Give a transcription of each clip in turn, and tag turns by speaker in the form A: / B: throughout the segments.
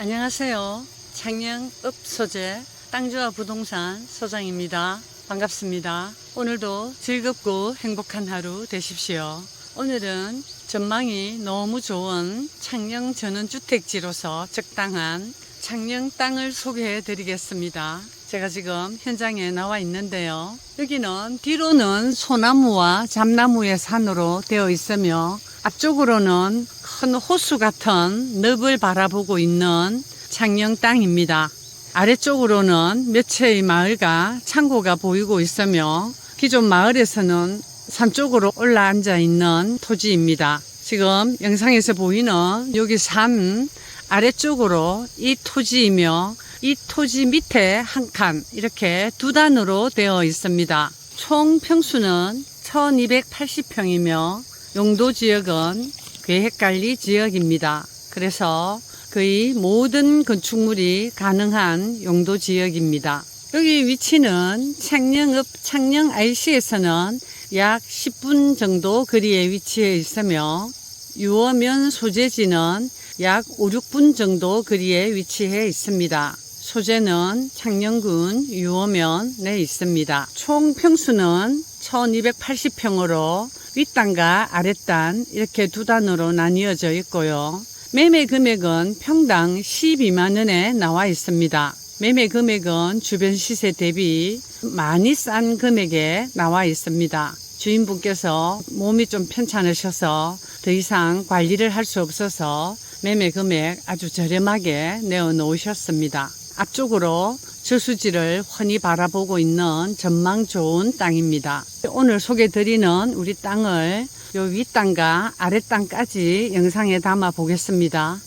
A: 안녕하세요. 창녕읍 소재 땅주와 부동산 소장입니다. 반갑습니다. 오늘도 즐겁고 행복한 하루 되십시오. 오늘은 전망이 너무 좋은 창녕 전원주택지로서 적당한 창녕 땅을 소개해 드리겠습니다. 제가 지금 현장에 나와 있는데요. 여기는 뒤로는 소나무와 잠나무의 산으로 되어 있으며 앞쪽으로는 큰 호수 같은 늪을 바라보고 있는 창녕 땅입니다. 아래쪽으로는 몇 채의 마을과 창고가 보이고 있으며 기존 마을에서는 산 쪽으로 올라앉아 있는 토지입니다. 지금 영상에서 보이는 여기 산 아래쪽으로 이 토지이며 이 토지 밑에 한 칸 이렇게 두 단으로 되어 있습니다. 총 평수는 1280평이며 용도 지역은 계획관리 지역입니다. 그래서 거의 모든 건축물이 가능한 용도 지역입니다. 여기 위치는 창녕읍 창녕 IC에서는 약 10분 정도 거리에 위치해 있으며 유어면 소재지는 약 5, 6분 정도 거리에 위치해 있습니다. 소재는 창녕군 유어면에 있습니다. 총 평수는 1280평으로 윗단과 아랫단 이렇게 두 단으로 나뉘어져 있고요. 매매 금액은 평당 12만 원에 나와 있습니다. 매매 금액은 주변 시세 대비 많이 싼 금액에 나와 있습니다. 주인분께서 몸이 좀 편찮으셔서 더 이상 관리를 할 수 없어서 매매 금액 아주 저렴하게 내어 놓으셨습니다. 앞쪽으로 저수지를 훤히 바라보고 있는 전망 좋은 땅입니다. 오늘 소개 드리는 우리 땅을 요 윗땅과 아랫땅까지 영상에 담아 보겠습니다.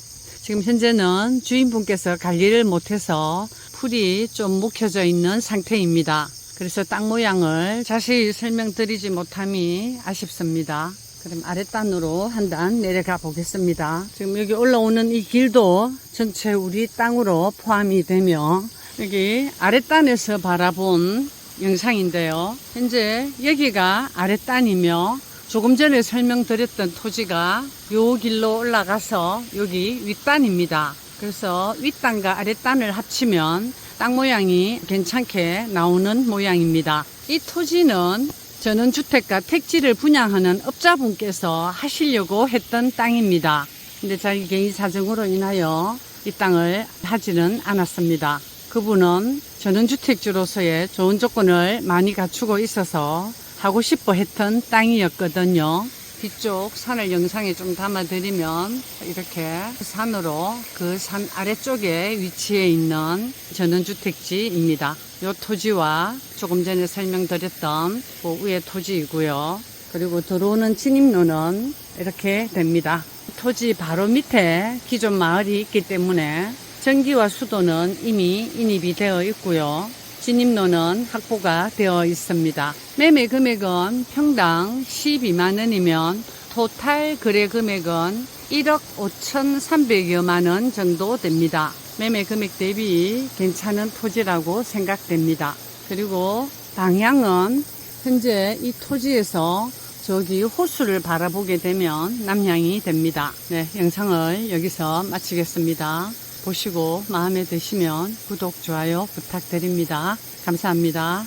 A: 지금 현재는 주인분께서 관리를 못해서 풀이 좀 묵혀져 있는 상태입니다. 그래서 땅 모양을 자세히 설명드리지 못함이 아쉽습니다. 그럼 아랫단으로 한 단 내려가 보겠습니다. 지금 여기 올라오는 이 길도 전체 우리 땅으로 포함이 되며 여기 아랫단에서 바라본 영상인데요. 현재 여기가 아랫단이며 조금 전에 설명드렸던 토지가 요 길로 올라가서 여기 윗단입니다. 그래서 윗단과 아랫단을 합치면 땅 모양이 괜찮게 나오는 모양입니다. 이 토지는 전원주택과 택지를 분양하는 업자분께서 하시려고 했던 땅입니다. 근데 자기 개인 사정으로 인하여 이 땅을 하지는 않았습니다. 그분은 전원주택주로서의 좋은 조건을 많이 갖추고 있어서 하고 싶어 했던 땅이었거든요. 뒤쪽 산을 영상에 좀 담아드리면 이렇게 산으로 그 산 아래쪽에 위치해 있는 전원주택지입니다. 이 토지와 조금 전에 설명드렸던 그 위에 토지이고요. 그리고 들어오는 진입로는 이렇게 됩니다. 토지 바로 밑에 기존 마을이 있기 때문에 전기와 수도는 이미 인입이 되어 있고요. 진입로는 확보가 되어 있습니다. 매매 금액은 평당 12만 원이면 토탈 거래 금액은 1억 5,300여만 원 정도 됩니다. 매매 금액 대비 괜찮은 토지라고 생각됩니다. 그리고 방향은 현재 이 토지에서 저기 호수를 바라보게 되면 남향이 됩니다. 네, 영상을 여기서 마치겠습니다. 보시고 마음에 드시면 구독, 좋아요 부탁드립니다. 감사합니다.